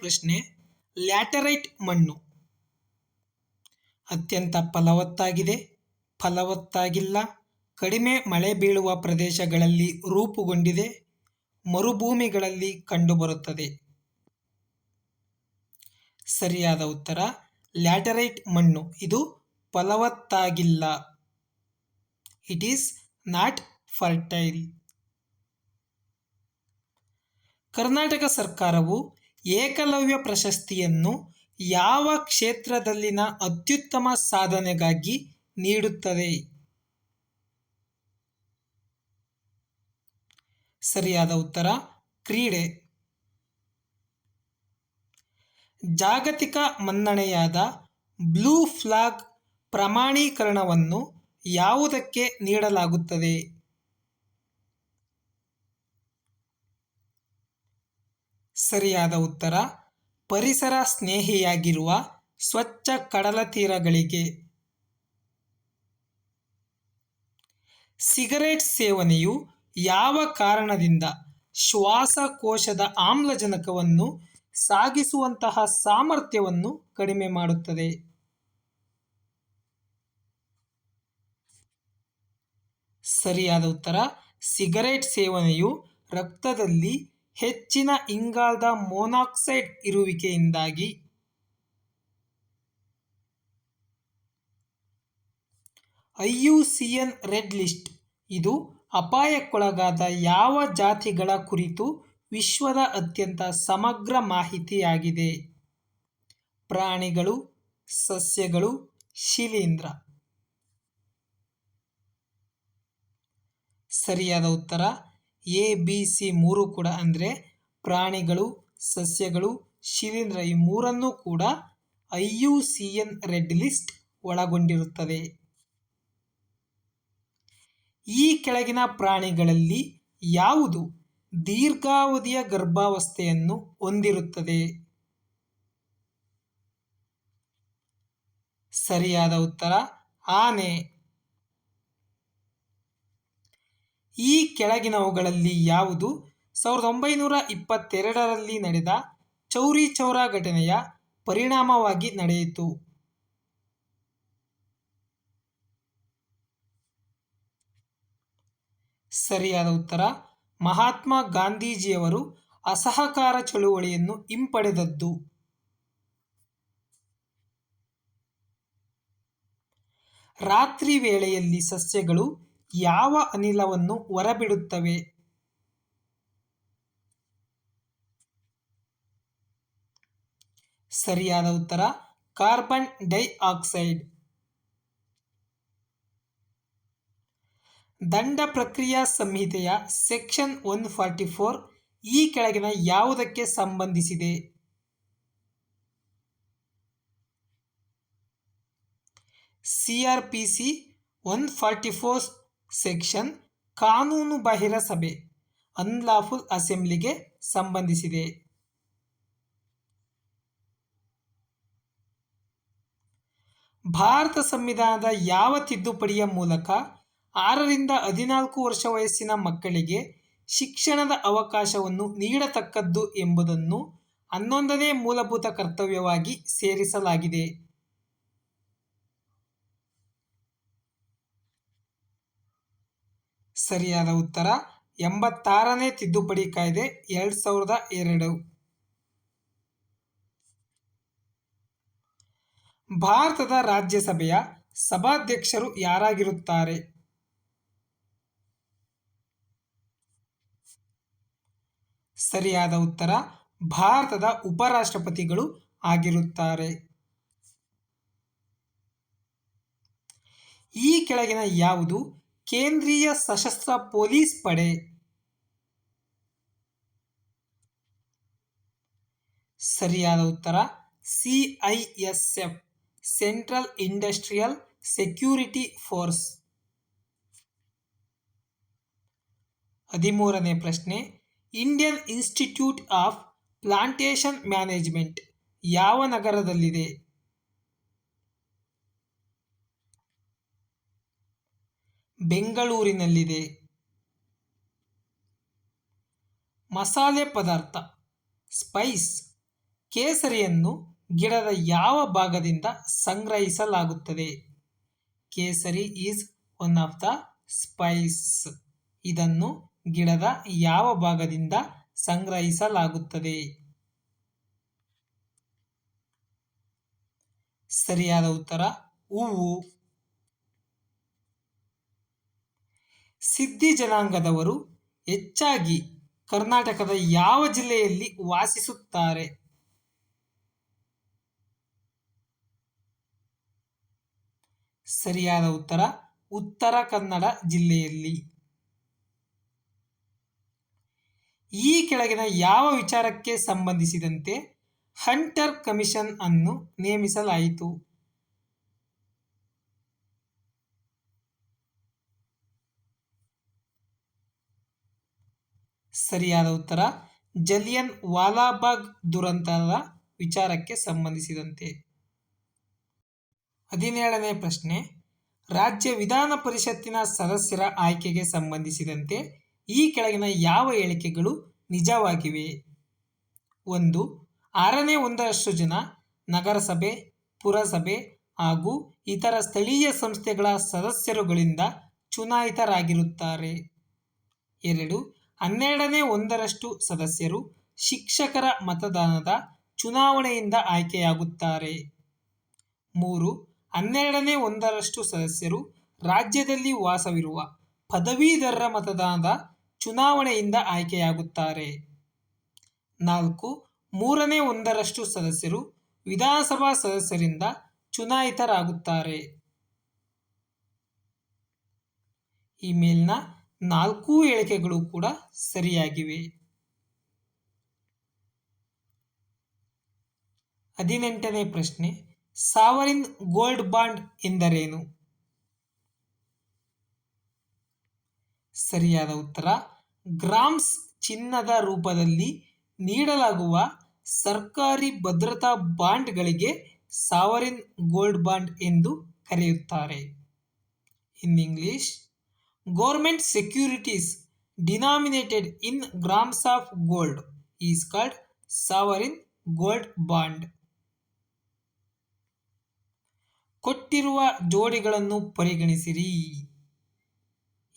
ಪ್ರಶ್ನೆ, ಲ್ಯಾಟರೈಟ್ ಮಣ್ಣು. ಅತ್ಯಂತ ಫಲವತ್ತಾಗಿದೆ. ಫಲವತ್ತಾಗಿಲ್ಲ. ಕಡಿಮೆ ಮಳೆ ಬೀಳುವ ಪ್ರದೇಶಗಳಲ್ಲಿ ರೂಪುಗೊಂಡಿದೆ. ಮರುಭೂಮಿಗಳಲ್ಲಿ ಕಂಡುಬರುತ್ತದೆ. ಸರಿಯಾದ ಉತ್ತರ, ಲ್ಯಾಟರೈಟ್ ಮಣ್ಣು. ಇದು ಫಲವತ್ತಾಗಿಲ್ಲ. It is not fertile Karnataka ಸರ್ಕಾರವು ಏಕಲವ್ಯ ಪ್ರಶಸ್ತಿಯನ್ನು ಯಾವ ಕ್ಷೇತ್ರದಲ್ಲಿನ ಅತ್ಯುತ್ತಮ ಸಾಧನೆಗಾಗಿ ನೀಡುತ್ತದೆ? ಸರಿಯಾದ ಉತ್ತರ, ಕ್ರೀಡೆ. ಜಾಗತಿಕ ಮನ್ನಣೆಯಾದ ಬ್ಲೂ ಫ್ಲಾಗ್ ಪ್ರಮಾಣೀಕರಣವನ್ನು ಯಾವುದಕ್ಕೆ ನೀಡಲಾಗುತ್ತದೆ? ಸರಿಯಾದ ಉತ್ತರ, ಪರಿಸರ ಸ್ನೇಹಿಯಾಗಿರುವ ಸ್ವಚ್ಛ ಕಡಲ ತೀರಗಳಿಗೆ. ಸಿಗರೇಟ್ ಸೇವನೆಯು ಯಾವ ಕಾರಣದಿಂದ ಶ್ವಾಸಕೋಶದ ಆಮ್ಲಜನಕವನ್ನು ಸಾಗಿಸುವಂತಹ ಸಾಮರ್ಥ್ಯವನ್ನು ಕಡಿಮೆ ಮಾಡುತ್ತದೆ? ಸರಿಯಾದ ಉತ್ತರ, ಸಿಗರೇಟ್ ಸೇವನೆಯು ರಕ್ತದಲ್ಲಿ ಹೆಚ್ಚಿನ ಇಂಗಾಲದ monoxide ಇರುವಿಕೆಯಿಂದಾಗಿ I C N red list. ಇದು ಅಪಾಯಕ್ಕೊಳಗಾದ ಯಾವ ಜಾತಿಗಳ ಕುರಿತು ವಿಶ್ವದ ಅತ್ಯಂತ ಸಮಗ್ರ ಮಾಹಿತಿಯಾಗಿದೆ? ಪ್ರಾಣಿಗಳು, ಸಸ್ಯಗಳು, ಶಿಲೀಂಧ್ರ. ಸರಿಯಾದ ಉತ್ತರ ಎ, ಬಿ, ಸಿ ಮೂರು ಕೂಡ ಅಂದರೆ ಪ್ರಾಣಿಗಳು, ಸಸ್ಯಗಳು, ಶಿಲೀಂಧ್ರ ಈ ಮೂರನ್ನೂ ಕೂಡ I U C N red list ಒಳಗೊಂಡಿರುತ್ತದೆ. ಈ ಕೆಳಗಿನ ಪ್ರಾಣಿಗಳಲ್ಲಿ ಯಾವುದು ದೀರ್ಘಾವಧಿಯ ಗರ್ಭಾವಸ್ಥೆಯನ್ನು ಹೊಂದಿರುತ್ತದೆ? ಸರಿಯಾದ ಉತ್ತರ, ಆನೆ. ಈ ಕೆಳಗಿನವುಗಳಲ್ಲಿ ಯಾವುದು? ಸಾವಿರದ ಒಂಬೈನೂರ ಇಪ್ಪತ್ತೆರಡರಲ್ಲಿ ನಡೆದ ಚೌರಿ ಚೌರಾ ಘಟನೆಯ ಪರಿಣಾಮವಾಗಿ ನಡೆಯಿತು. ಸರಿಯಾದ ಉತ್ತರ, ಮಹಾತ್ಮ ಗಾಂಧೀಜಿಯವರು ಅಸಹಕಾರ ಚಳುವಳಿಯನ್ನು ಹಿಂಪಡೆದದ್ದು. ರಾತ್ರಿ ವೇಳೆಯಲ್ಲಿ ಸಸ್ಯಗಳು ಯಾವ ಅನಿಲವನ್ನು ಹೊರಬಿಡುತ್ತವೆ? ಸರಿಯಾದ ಉತ್ತರ, ಕಾರ್ಬನ್ ಡೈಆಕ್ಸೈಡ್. ದಂಡ ಪ್ರಕ್ರಿಯಾ ಸಂಹಿತೆಯ ಸೆಕ್ಷನ್ ಒನ್ ಫಾರ್ಟಿ ಫೋರ್ ಈ ಕೆಳಗಿನ ಯಾವುದಕ್ಕೆ ಸಂಬಂಧಿಸಿದೆ? C R P C one forty four section ಕಾನೂನು ಬಾಹಿರ ಸಭೆ ಅನ್ಲಾಫುಲ್ ಅಸೆಂಬ್ಲಿಗೆ ಸಂಬಂಧಿಸಿದೆ. ಭಾರತ ಸಂವಿಧಾನದ ಯಾವ ತಿದ್ದುಪಡಿಯ ಮೂಲಕ ಆರರಿಂದ ಹದಿನಾಲ್ಕು ವರ್ಷ ವಯಸ್ಸಿನ ಮಕ್ಕಳಿಗೆ ಶಿಕ್ಷಣದ ಅವಕಾಶವನ್ನು ನೀಡತಕ್ಕದ್ದು ಎಂಬುದನ್ನು ಹನ್ನೊಂದನೇ ಮೂಲಭೂತ ಕರ್ತವ್ಯವಾಗಿ ಸೇರಿಸಲಾಗಿದೆ. ಸರಿಯಾದ ಉತ್ತರ. ಎಂಬತ್ತಾರನೇ ತಿದ್ದುಪಡಿ ಕಾಯ್ದೆ ಎರಡ್ ಸಾವಿರದ ಎರಡು. ಭಾರತದ ರಾಜ್ಯಸಭೆಯ ಸಭಾಧ್ಯಕ್ಷರು ಯಾರಾಗಿರುತ್ತಾರೆ? ಸರಿಯಾದ ಉತ್ತರ, ಭಾರತದ ಉಪರಾಷ್ಟ್ರಪತಿಗಳು ಆಗಿರುತ್ತಾರೆ. ಈ ಕೆಳಗಿನ ಯಾವುದು? ಕೇಂದ್ರೀಯ ಸಶಸ್ತ್ರ ಪೊಲೀಸ್ ಪಡೆ. ಸರಿಯಾದ ಉತ್ತರ, C central industrial security force. ಹದಿಮೂರನೇ ಪ್ರಶ್ನೆ, Indian institute of plantation management ಯಾವ ನಗರದಲ್ಲಿದೆ? ಬೆಂಗಳೂರಿನಲ್ಲಿದೆ. ಮಸಾಲೆ ಪದಾರ್ಥ, ಸ್ಪೈಸ್, ಕೇಸರಿಯನ್ನು ಗಿಡದ ಯಾವ ಭಾಗದಿಂದ ಸಂಗ್ರಹಿಸಲಾಗುತ್ತದೆ? ಕೇಸರಿ is one of the spice. ಇದನ್ನು ಗಿಡದ ಯಾವ ಭಾಗದಿಂದ ಸಂಗ್ರಹಿಸಲಾಗುತ್ತದೆ? ಸರಿಯಾದ ಉತ್ತರ, ಹೂವು. ಸಿದ್ಧಿ ಜನಾಂಗದವರು ಹೆಚ್ಚಾಗಿ ಕರ್ನಾಟಕದ ಯಾವ ಜಿಲ್ಲೆಯಲ್ಲಿ ವಾಸಿಸುತ್ತಾರೆ? ಸರಿಯಾದ ಉತ್ತರ ಉತ್ತರ ಕನ್ನಡ ಜಿಲ್ಲೆಯಲ್ಲಿ. ಈ ಕೆಳಗಿನ ಯಾವ ವಿಚಾರಕ್ಕೆ ಸಂಬಂಧಿಸಿದಂತೆ ಹಂಟರ್ ಕಮಿಷನ್ ಅನ್ನು ನೇಮಿಸಲಾಯಿತು? ಸರಿಯಾದ ಉತ್ತರ. ಜಲಿಯನ್ ವಾಲಾಬಾಗ್ ದುರಂತದ ವಿಚಾರಕ್ಕೆ ಸಂಬಂಧಿಸಿದಂತೆ. ಹದಿನೇಳನೇ ಪ್ರಶ್ನೆ. ರಾಜ್ಯ ವಿಧಾನ ಪರಿಷತ್ತಿನ ಸದಸ್ಯರ ಆಯ್ಕೆಗೆ ಸಂಬಂಧಿಸಿದಂತೆ ಈ ಕೆಳಗಿನ ಯಾವ ಹೇಳಿಕೆಗಳು ನಿಜವಾಗಿವೆ? ಒಂದು, ಆರನೇ ಒಂದರಷ್ಟು ಜನ ನಗರಸಭೆ, ಪುರಸಭೆ ಹಾಗೂ ಇತರ ಸ್ಥಳೀಯ ಸಂಸ್ಥೆಗಳ ಸದಸ್ಯರುಗಳಿಂದ ಚುನಾಯಿತರಾಗಿರುತ್ತಾರೆ. ಎರಡು ಹನ್ನೆರಡನೇ ಒಂದರಷ್ಟು ಸದಸ್ಯರು ಶಿಕ್ಷಕರ ಮತದಾನದ ಚುನಾವಣೆಯಿಂದ ಆಯ್ಕೆಯಾಗುತ್ತಾರೆ. ಮೂರು, ಹನ್ನೆರಡನೇ ಒಂದರಷ್ಟು ಸದಸ್ಯರು ರಾಜ್ಯದಲ್ಲಿ ವಾಸವಿರುವ ಪದವೀಧರರ ಮತದಾನದ ಚುನಾವಣೆಯಿಂದ ಆಯ್ಕೆಯಾಗುತ್ತಾರೆ. ನಾಲ್ಕು, ಮೂರನೇ ಒಂದರಷ್ಟು ಸದಸ್ಯರು ವಿಧಾನಸಭಾ ಸದಸ್ಯರಿಂದ ಚುನಾಯಿತರಾಗುತ್ತಾರೆ. ಈ ಮೇಲಿನ ನಾಲ್ಕು ಹೇಳಿಕೆಗಳು ಕೂಡ ಸರಿಯಾಗಿವೆ. ಹದಿನೆಂಟನೇ ಪ್ರಶ್ನೆ, ಸಾವರಿನ್ ಗೋಲ್ಡ್ ಬಾಂಡ್ ಎಂದರೇನು? ಸರಿಯಾದ ಉತ್ತರ, ಗ್ರಾಮ್ಸ್ ಚಿನ್ನದ ರೂಪದಲ್ಲಿ ನೀಡಲಾಗುವ ಸರ್ಕಾರಿ ಭದ್ರತಾ ಬಾಂಡ್ಗಳಿಗೆ ಸಾವರಿನ್ ಗೋಲ್ಡ್ ಬಾಂಡ್ ಎಂದು ಕರೆಯುತ್ತಾರೆ. In English government securities denominated in grams of gold is called sovereign gold bond ಕೊಟ್ಟಿರುವ ಜೋಡಿಗಳನ್ನು ಪರಿಗಣಿಸಿರಿ.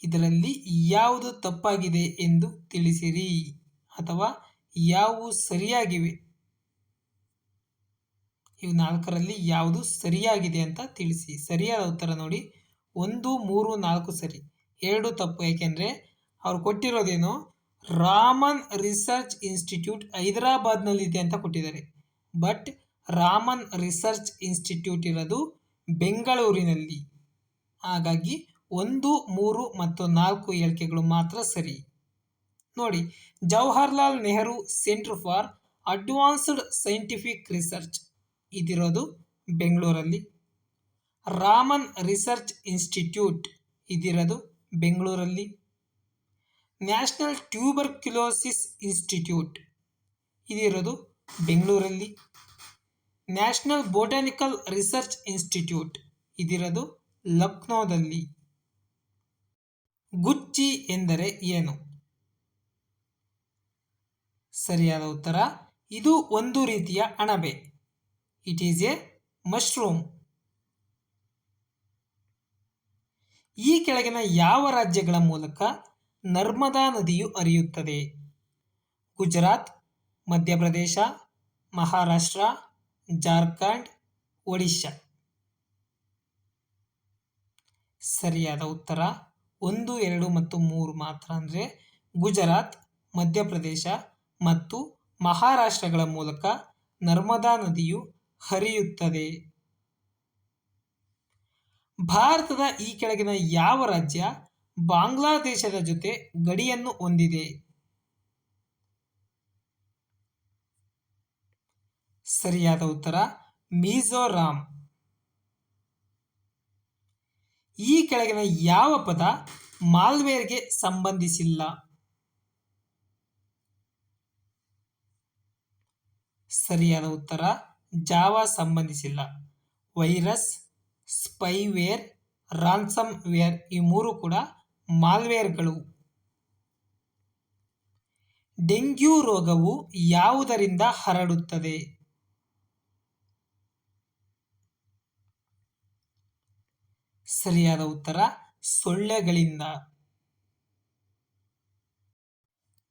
ಇದರಲ್ಲಿ ಯಾವುದು ತಪ್ಪಾಗಿದೆ ಎಂದು ತಿಳಿಸಿರಿ ಅಥವಾ ಯಾವುವು ಸರಿಯಾಗಿವೆ? ಇವು ನಾಲ್ಕರಲ್ಲಿ ಯಾವುದು ಸರಿಯಾಗಿದೆ ಅಂತ ತಿಳಿಸಿ. ಸರಿಯಾದ ಉತ್ತರ ನೋಡಿ. ಒಂದು, ಮೂರು, ನಾಲ್ಕು ಸರಿ. ಎರಡು ತಪ್ಪು, ಏಕೆಂದರೆ ಅವ್ರು ಕೊಟ್ಟಿರೋದೇನು? ರಾಮನ್ ರಿಸರ್ಚ್ ಇನ್ಸ್ಟಿಟ್ಯೂಟ್ ಹೈದರಾಬಾದ್ನಲ್ಲಿದೆ ಅಂತ ಕೊಟ್ಟಿದ್ದಾರೆ. ಬಟ್ ರಾಮನ್ ರಿಸರ್ಚ್ ಇನ್ಸ್ಟಿಟ್ಯೂಟ್ ಇರೋದು ಬೆಂಗಳೂರಿನಲ್ಲಿ. ಹಾಗಾಗಿ ಒಂದು, ಮೂರು ಮತ್ತು ನಾಲ್ಕು ಹೇಳಿಕೆಗಳು ಮಾತ್ರ ಸರಿ. ನೋಡಿ, Jawaharlal Nehru centre for advanced scientific research ಇದಿರೋದು ಬೆಂಗಳೂರಲ್ಲಿ. ರಾಮನ್ ರಿಸರ್ಚ್ ಇನ್ಸ್ಟಿಟ್ಯೂಟ್ ಇದಿರೋದು ಬೆಂಗಳೂರಲ್ಲಿ. ನ್ಯಾಷನಲ್ ಟ್ಯೂಬರ್ಕ್ಯುಲೋಸಿಸ್ ಇನ್ಸ್ಟಿಟ್ಯೂಟ್ ಇದಿರೋದು ಬೆಂಗಳೂರಲ್ಲಿ. ನ್ಯಾಷನಲ್ ಬೋಟಾನಿಕಲ್ ರಿಸರ್ಚ್ ಇನ್ಸ್ಟಿಟ್ಯೂಟ್ ಇದಿರೋದು ಲಕ್ನೋದಲ್ಲಿ. ಗುಚ್ಚಿ ಎಂದರೆ ಏನು? ಸರಿಯಾದ ಉತ್ತರ, ಇದು ಒಂದು ರೀತಿಯ ಅಣಬೆ. ಇಟ್ ಈಸ್ ಎ ಮಶ್ರೂಮ್ ಈ ಕೆಳಗಿನ ಯಾವ ರಾಜ್ಯಗಳ ಮೂಲಕ ನರ್ಮದಾ ನದಿಯು ಹರಿಯುತ್ತದೆ? ಗುಜರಾತ್, ಮಧ್ಯಪ್ರದೇಶ, ಮಹಾರಾಷ್ಟ್ರ, ಜಾರ್ಖಂಡ್, ಒಡಿಶಾ. ಸರಿಯಾದ ಉತ್ತರ ಒಂದು, ಎರಡು ಮತ್ತು ಮೂರು ಮಾತ್ರ ಅಂದರೆ ಗುಜರಾತ್, ಮಧ್ಯಪ್ರದೇಶ ಮತ್ತು ಮಹಾರಾಷ್ಟ್ರಗಳ ಮೂಲಕ ನರ್ಮದಾ ನದಿಯು ಹರಿಯುತ್ತದೆ. ಭಾರತದ ಈ ಕೆಳಗಿನ ಯಾವ ರಾಜ್ಯ ಬಾಂಗ್ಲಾದೇಶದ ಜೊತೆ ಗಡಿಯನ್ನು ಹೊಂದಿದೆ? ಸರಿಯಾದ ಉತ್ತರ, ಮಿಜೋರಾಂ. ಈ ಕೆಳಗಿನ ಯಾವ ಪದ ಮಾಲ್ವೇರ್ಗೆ ಸಂಬಂಧಿಸಿಲ್ಲ? ಸರಿಯಾದ ಉತ್ತರ, ಜಾವಾ ಸಂಬಂಧಿಸಿಲ್ಲ. ವೈರಸ್ ಸ್ಪೈವೇರ್ ರಾನ್ಸಮ್ ವೇರ್ ಈ ಮೂರು ಕೂಡ ಮಾಲ್ವೇರ್ಗಳು. ಡೆಂಗ್ಯೂ ರೋಗವು ಯಾವುದರಿಂದ ಹರಡುತ್ತದೆ? ಸರಿಯಾದ ಉತ್ತರ, ಸೊಳ್ಳೆಗಳಿಂದ.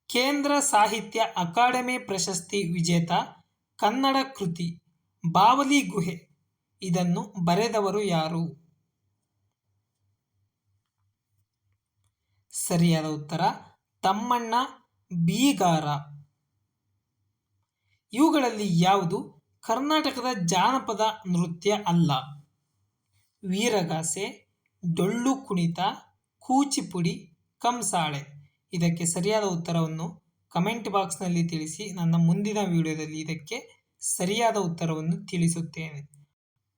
ಕೇಂದ್ರ ಸಾಹಿತ್ಯ ಅಕಾಡೆಮಿ ಪ್ರಶಸ್ತಿ ವಿಜೇತ ಕನ್ನಡ ಕೃತಿ, ಬಾವಲಿ ಗುಹೆ. ಇದನ್ನು ಬರೆದವರು ಯಾರು? ಸರಿಯಾದ ಉತ್ತರ, ತಮ್ಮಣ್ಣ ಬೀಗಾರ. ಇವುಗಳಲ್ಲಿ ಯಾವುದು ಕರ್ನಾಟಕದ ಜಾನಪದ ನೃತ್ಯ ಅಲ್ಲ? ವೀರಗಾಸೆ, ಡೊಳ್ಳು ಕುಣಿತ, ಕೂಚಿಪುಡಿ, ಕಂಸಾಳೆ. ಇದಕ್ಕೆ ಸರಿಯಾದ ಉತ್ತರವನ್ನು ಕಮೆಂಟ್ ಬಾಕ್ಸ್ನಲ್ಲಿ ತಿಳಿಸಿ. ನನ್ನ ಮುಂದಿನ ವಿಡಿಯೋದಲ್ಲಿ ಇದಕ್ಕೆ ಸರಿಯಾದ ಉತ್ತರವನ್ನು ತಿಳಿಸುತ್ತೇನೆ.